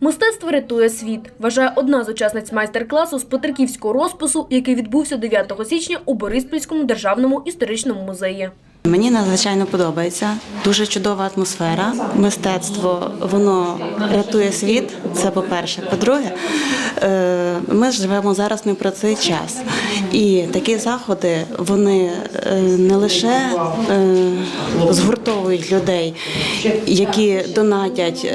Мистецтво рятує світ, вважає одна з учасниць майстер-класу з Петриківського розпису, який відбувся 9 січня у Бориспільському державному історичному музеї. Мені надзвичайно подобається. Дуже чудова атмосфера. Мистецтво воно рятує світ. Це по-перше. По-друге, е, ми живемо зараз не про цей час. І такі заходи вони е, не лише е, згуртовують людей, які донатять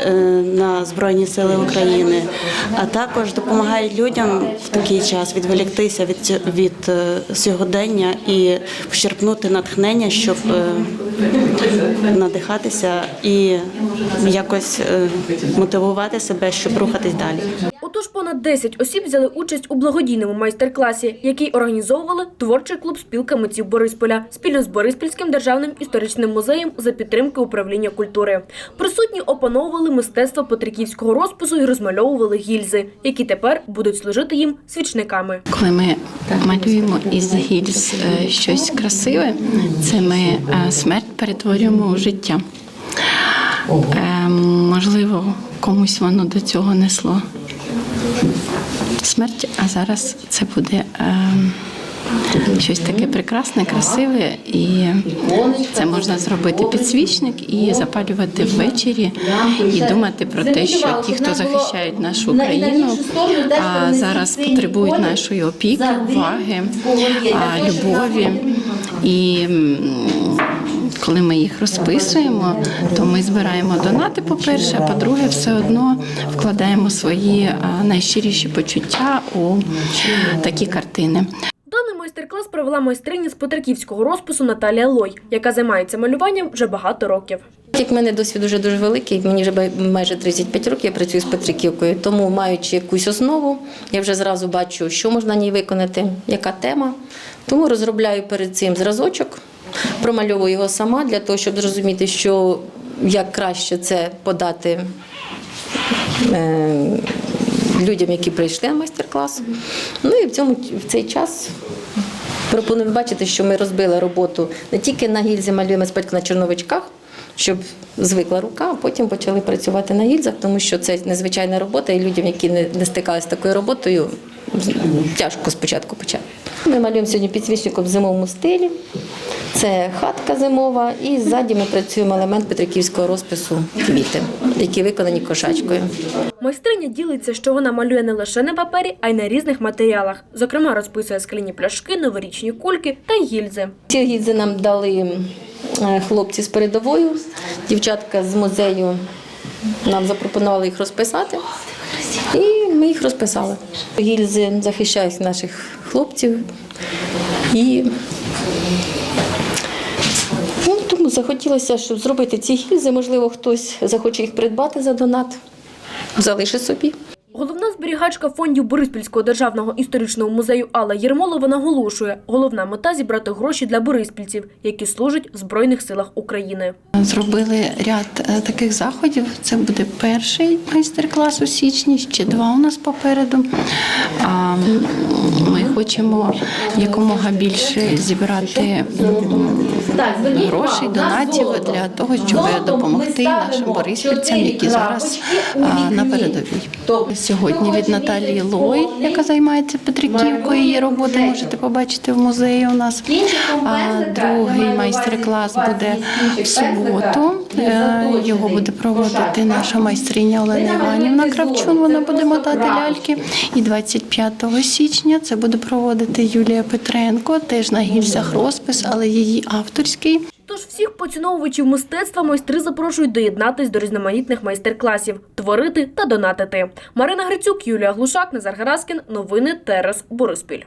на Збройні Сили України, а також допомагають людям в такий час відволіктися від, від сьогодення і почерпнути натхнення, щоб надихатися і якось мотивувати себе, щоб рухатись далі. Отож, понад 10 осіб взяли участь у благодійному майстер-класі, який організовували творчий клуб спілка митців Борисполя спільно з Бориспільським державним історичним музеєм за підтримки управління культури. Присутні опановували мистецтво петриківського розпису і розмальовували гільзи, які тепер будуть служити їм свічниками. Коли ми малюємо із гільз е, щось красиве, це ми е, смерть перетворюємо у життя. Е, Можливо, комусь воно до цього несло смерть, а зараз це буде е, щось таке прекрасне, красиве, і це можна зробити підсвічник і запалювати ввечері, і думати про те, що ті, хто захищають нашу Україну, а зараз потребують нашої опіки, уваги, любові. І коли ми їх розписуємо, то ми збираємо донати, по-перше, а по-друге, все одно вкладаємо свої найщиріші почуття у такі картини. Даний майстер-клас провела майстриня з петриківського розпису Наталія Лой, яка займається малюванням вже багато років. Як мене досвід дуже дуже великий, мені вже майже 35 років, я працюю з Петриківкою, тому маючи якусь основу, я вже зразу бачу, що можна на ній виконати, яка тема. Тому розробляю перед цим зразочок, промальовую його сама для того, щоб зрозуміти, що як краще це подати е, людям, які прийшли на майстер-клас. Ну і в цьому в цей час пропоную бачити, що ми розбили роботу не тільки на гільзі малюємо спочатку на чорновичках, щоб звикла рука, а потім почали працювати на гільзах, тому що це незвичайна робота, і людям, які не, не стикалися з такою роботою, тяжко спочатку почати. Ми малюємо сьогодні підсвічником в зимовому стилі. Це хатка зимова, і ззаді ми працюємо елемент петриківського розпису квіти, які виконані кошачкою. Майстриня ділиться, що вона малює не лише на папері, а й на різних матеріалах. Зокрема, розписує скляні пляшки, новорічні кульки та гільзи. Ці гільзи нам дали е, хлопці з передовою. Дівчатка з музею нам запропонували їх розписати. І ми їх розписали. Гільзи захищають наших хлопців. І захотілося, щоб зробити ці гільзи. Можливо, хтось захоче їх придбати за донат, залишить собі. Головна зберігачка фондів Бориспільського державного історичного музею Алла Єрмолова наголошує, головна мета зібрати гроші для бориспільців, які служать в Збройних силах України. Зробили ряд е, таких заходів. Це буде перший майстер-клас у січні, ще два у нас попереду. М, Ми хочемо якомога більше зібрати грошей, донатів для того, щоб допомогти нашим бориспільцям, які зараз на передовій. Сьогодні від Наталії Лой, яка займається Петриківкою, її роботи можете побачити в музеї у нас. А другий майстер-клас буде в суботу. Е, Його буде проводити наша майстриня Олена Іванівна Кравчун. Вона буде мотати ляльки. І 25 січня це буде проводити Юлія Петренко, теж на гільзах розпис, але її авторський. Тож всіх поціновувачів мистецтва майстри запрошують доєднатись до різноманітних майстер-класів, творити та донатити. Марина Грицюк, Юлія Глушак, Назар Гараскін. Новини Терес Бориспіль.